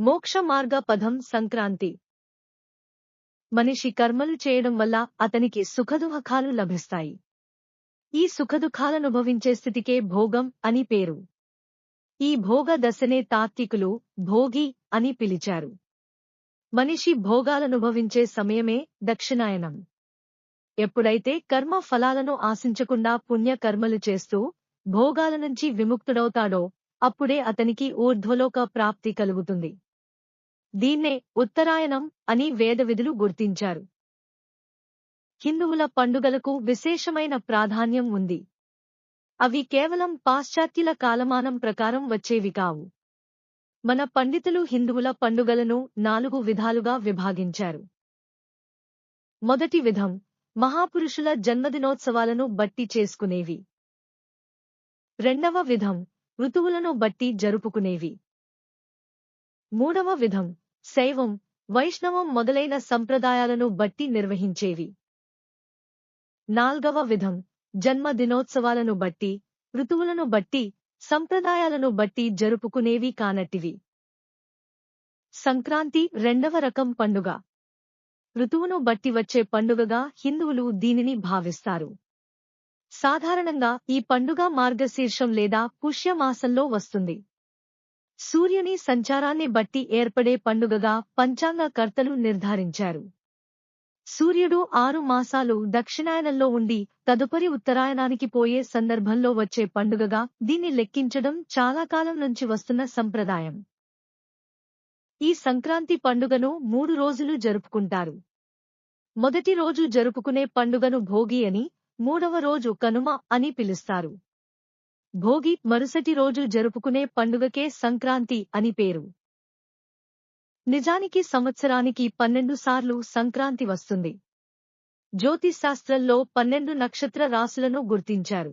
మోక్ష మార్గ పదం సంక్రాంతి. మనిషి కర్మలు చేయడం వల్ల అతనికి సుఖదుఖాలు లభిస్తాయి. ఈ సుఖదుఖాలనుభవించే స్థితికే భోగం అని పేరు. ఈ భోగ దశనే తాత్వికులు భోగి అని పిలిచారు. మనిషి భోగాలనుభవించే సమయమే దక్షిణాయనం. ఎప్పుడైతే కర్మ ఫలాలను ఆశించకుండా పుణ్యకర్మలు చేస్తూ భోగాల నుంచి విముక్తుడవుతాడో అప్పుడే అతనికి ఊర్ధ్వలోక ప్రాప్తి కలుగుతుంది. దీన్నే ఉత్తరాయణం అని వేదవిధులు గుర్తించారు. హిందువుల పండుగలకు విశేషమైన ప్రాధాన్యం ఉంది. అవి కేవలం పాశ్చాత్యుల కాలమానం ప్రకారం వచ్చేవి కావు. మన పండితులు హిందువుల పండుగలను నాలుగు విధాలుగా విభాగించారు. మొదటి విధం మహాపురుషుల జన్మదినోత్సవాలను బట్టి చేసుకునేవి. రెండవ విధం ఋతువులను బట్టి జరుపుకునేవి. మూడవ విధం శైవం వైష్ణవం మొదలైన సంప్రదాయాలను బట్టి నిర్వహించేవి. నాల్గవ విధం జన్మదినోత్సవాలను బట్టి ఋతువులను బట్టి సంప్రదాయాలను బట్టి జరుపుకునేవి కానట్టివి. సంక్రాంతి రెండవ రకం పండుగ. ఋతువును బట్టి వచ్చే పండుగగా హిందువులు దీనిని భావిస్తారు. సాధారణంగా ఈ పండుగ మార్గశీర్షం లేదా పుష్యమాసంలో వస్తుంది. సూర్యుని సంచారాన్ని బట్టి ఏర్పడే పండుగగా పంచాంగకర్తలు నిర్ధారించారు. సూర్యుడు ఆరు మాసాలు దక్షిణాయనంలో ఉండి తదుపరి ఉత్తరాయణానికి పోయే సందర్భంలో వచ్చే పండుగగా దీన్ని లెక్కించడం చాలా కాలం నుంచి వస్తున్న సంప్రదాయం. ఈ సంక్రాంతి పండుగను మూడు రోజులు జరుపుకుంటారు. మొదటి రోజు జరుపుకునే పండుగను భోగి అని మూడవ రోజు కనుమ అని పిలుస్తారు. భోగి మరుసటి రోజు జరుపుకునే పండుగకే సంక్రాంతి అని పేరు. నిజానికి సంవత్సరానికి పన్నెండు సార్లు సంక్రాంతి వస్తుంది. జ్యోతిశాస్త్రంలో పన్నెండు నక్షత్ర రాశులను గుర్తించారు.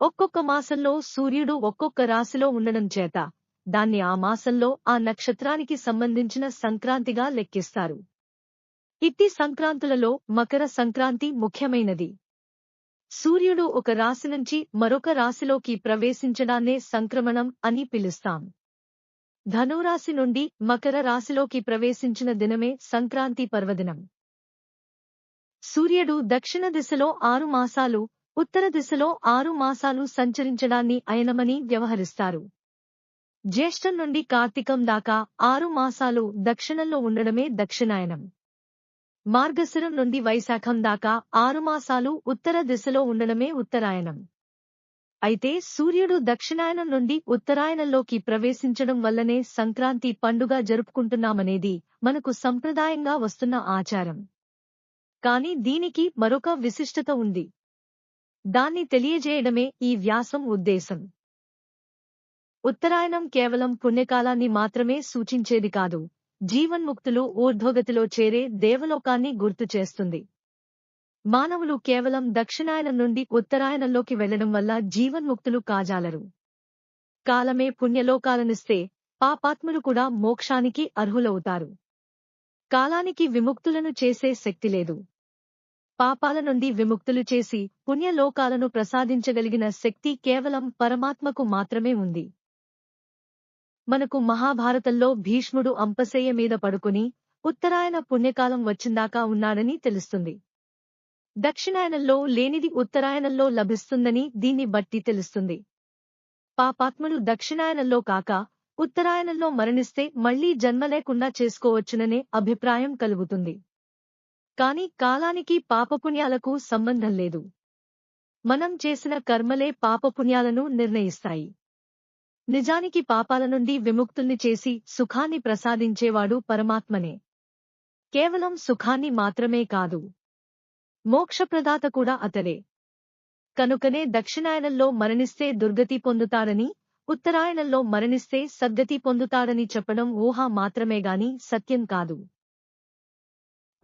ఒక్కొక్క మాసంలో సూర్యుడు ఒక్కొక్క రాశిలో ఉండడం చేత దాన్ని ఆ మాసంలో ఆ నక్షత్రానికి సంబంధించిన సంక్రాంతిగా లెక్కిస్తారు. ఇట్టి సంక్రాంతులలో మకర సంక్రాంతి ముఖ్యమైనది. సూర్యుడు ఒక రాశి నుంచి మరొక రాశిలోకి ప్రవేశించడాన్నే సంక్రమణం అని పిలుస్తాం. ధనురాశి నుండి మకర రాశిలోకి ప్రవేశించిన దినమే సంక్రాంతి పర్వదినం. సూర్యుడు దక్షిణ దిశలో ఆరు మాసాలు ఉత్తర దిశలో ఆరు మాసాలు సంచరించడాన్ని అయనమని వ్యవహరిస్తారు. జ్యేష్ఠం నుండి కార్తీకం దాకా ఆరు మాసాలు దక్షిణంలో ఉండడమే దక్షిణాయనం. మార్గశిరం నుండి వైశాఖం దాకా ఆరు మాసాలు ఉత్తర దిశలో ఉండడమే ఉత్తరాయణం. అయితే సూర్యుడు దక్షిణాయనం నుండి ఉత్తరాయణంలోకి ప్రవేశించడం వల్లనే సంక్రాంతి పండుగ జరుపుకుంటున్నామనేది మనకు సంప్రదాయంగా వస్తున్న ఆచారం. కాని దీనికి మరొక విశిష్టత ఉంది. దాన్ని తెలియజేయడమే ఈ వ్యాసం ఉద్దేశం. ఉత్తరాయణం కేవలం పుణ్యకాలాన్ని మాత్రమే సూచించేది కాదు. జీవన్ముక్తులు ఊర్ధ్వగతిలో చేరే దేవలోకాన్ని గుర్తు చేస్తుంది. మానవులు కేవలం దక్షిణాయనం నుండి ఉత్తరాయణంలోకి వెళ్ళడం వల్ల జీవన్ముక్తులు కాజాలరు. కాలమే పుణ్యలోకాలనిస్తే పాపాత్ములు కూడా మోక్షానికి అర్హులవుతారు. కాలానికి విముక్తులను చేసే శక్తి లేదు. పాపాల నుండి విముక్తులు చేసి పుణ్యలోకాలను ప్రసాదించగలిగిన శక్తి కేవలం పరమాత్మకు మాత్రమే ఉంది. మనకు మహాభారతంలో భీష్ముడు అంపశయ్య మీద పడుకుని ఉత్తరాయణ పుణ్యకాలం వచ్చిందాకా ఉన్నాడని తెలుస్తుంది. దక్షిణాయనంలో లేనిది ఉత్తరాయణంలో లభిస్తుందని దీన్ని బట్టి తెలుస్తుంది. పాపాత్ముడు దక్షిణాయనంలో కాక ఉత్తరాయణంలో మరణిస్తే మళ్ళీ జన్మ లేకుండా చేసుకోవచ్చుననే అభిప్రాయం కలుగుతుంది. కాని కాలానికి పాపపుణ్యాలకు సంబంధం లేదు. మనం చేసిన కర్మలే పాపపుణ్యాలను నిర్ణయిస్తాయి. నిజానికి పాపాల నుండి విముక్తుల్ని చేసి సుఖాన్ని ప్రసాదించేవాడు పరమాత్మనే. కేవలం సుఖాన్ని మాత్రమే కాదు. మోక్షప్రదాత కూడా అతడే. కనుకనే దక్షిణాయనంలో మరణిస్తే దుర్గతి పొందుతాడని ఉత్తరాయణంలో మరణిస్తే సద్గతి పొందుతాడని చెప్పడం ఊహ మాత్రమేగాని సత్యం కాదు.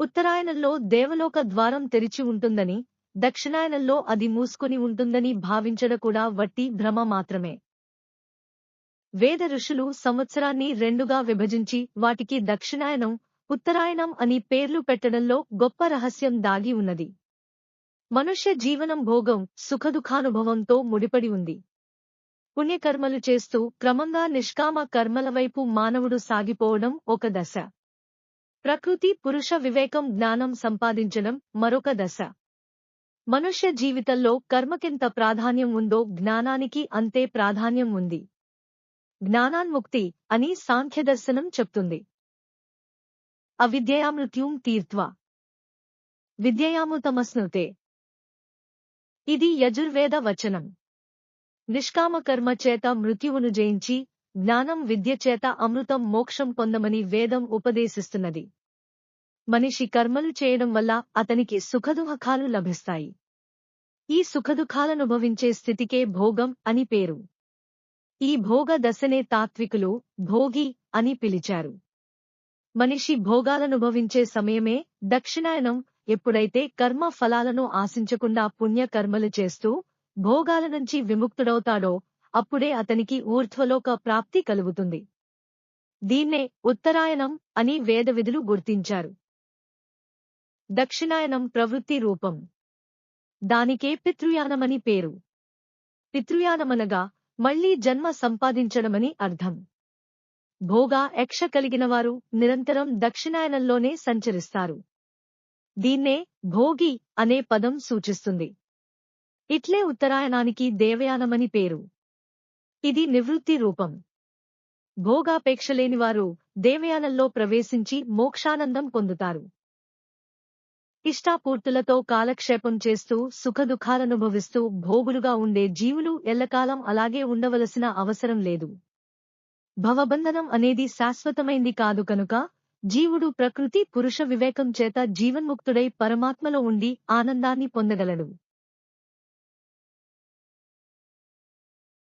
ఉత్తరాయణంలో దేవలోక ద్వారం తెరిచి ఉంటుందని దక్షిణాయనంలో అది మూసుకుని ఉంటుందని భావించడ కూడా వట్టి భ్రమ మాత్రమే. వేద ఋషులు సంవత్సరాన్ని రెండుగా విభజించి వాటికి దక్షిణాయనం ఉత్తరాయణం అని పేర్లు పెట్టడంలో గొప్ప రహస్యం దాగి ఉన్నది. మనుష్య జీవనం భోగం సుఖదుఖానుభవంతో ముడిపడి ఉంది. పుణ్యకర్మలు చేస్తూ క్రమంగా నిష్కామ కర్మల వైపు మానవుడు సాగిపోవడం ఒక దశ. ప్రకృతి పురుష వివేకం జ్ఞానం సంపాదించడం మరొక దశ. మనుష్య జీవితంలో కర్మకెంత ప్రాధాన్యం ఉందో జ్ఞానానికి అంతే ప్రాధాన్యం ఉంది. జ్ఞానాన్ముక్తి అని సాంఖ్యదర్శనం చెప్తుంది. అవిద్యయామృత్యుం తీర్త్వా. విద్యయామృతమస్నుతే ఇది యజుర్వేద వచనం. నిష్కామ కర్మ చేత మృత్యువును జయించి జ్ఞానం విద్య చేత అమృతం మోక్షం పొందమని వేదం ఉపదేశిస్తున్నది. మనిషి కర్మలు చేయడం వల్ల అతనికి సుఖదుఖాలు లభిస్తాయి. ఈ సుఖదుఖాలనుభవించే స్థితికే భోగం అని పేరు. ఈ భోగ దశనే తాత్వికులు భోగి అని పిలిచారు. మనిషి భోగాలనుభవించే సమయమే దక్షిణాయనం ఎప్పుడైతే కర్మ ఫలాలను ఆశించకుండా పుణ్యకర్మలు చేస్తూ భోగాల నుంచి విముక్తుడవుతాడో అప్పుడే అతనికి ఊర్ధ్వలోక ప్రాప్తి కలుగుతుంది. దీన్నే ఉత్తరాయణం అని వేదవిధులు గుర్తించారు. దక్షిణాయనం ప్రవృత్తి రూపం. దానికే పితృయానమని పేరు. పితృయానమనగా మళ్ళీ జన్మ సంపాదించడమని అర్థం. భోగా యక్ష కలిగినవారు నిరంతరం దక్షిణాయనంలోనే సంచరిస్తారు. దీన్నే భోగి అనే పదం సూచిస్తుంది. ఇట్లే ఉత్తరాయణానికి దేవయానమని పేరు. ఇది నివృత్తి రూపం. భోగాపేక్షలేనివారు దేవయానంలో ప్రవేశించి మోక్షానందం పొందుతారు. ఇష్టాపూర్తులతో కాలక్షేపం చేస్తూ సుఖదుఖాలనుభవిస్తూ భోగులుగా ఉండే జీవులు ఎల్లకాలం అలాగే ఉండవలసిన అవసరం లేదు. భవబంధనం అనేది శాశ్వతమైంది కాదు కనుక జీవుడు ప్రకృతి పురుష వివేకం చేత జీవన్ముక్తుడై పరమాత్మలో ఉండి ఆనందాన్ని పొందగలడు.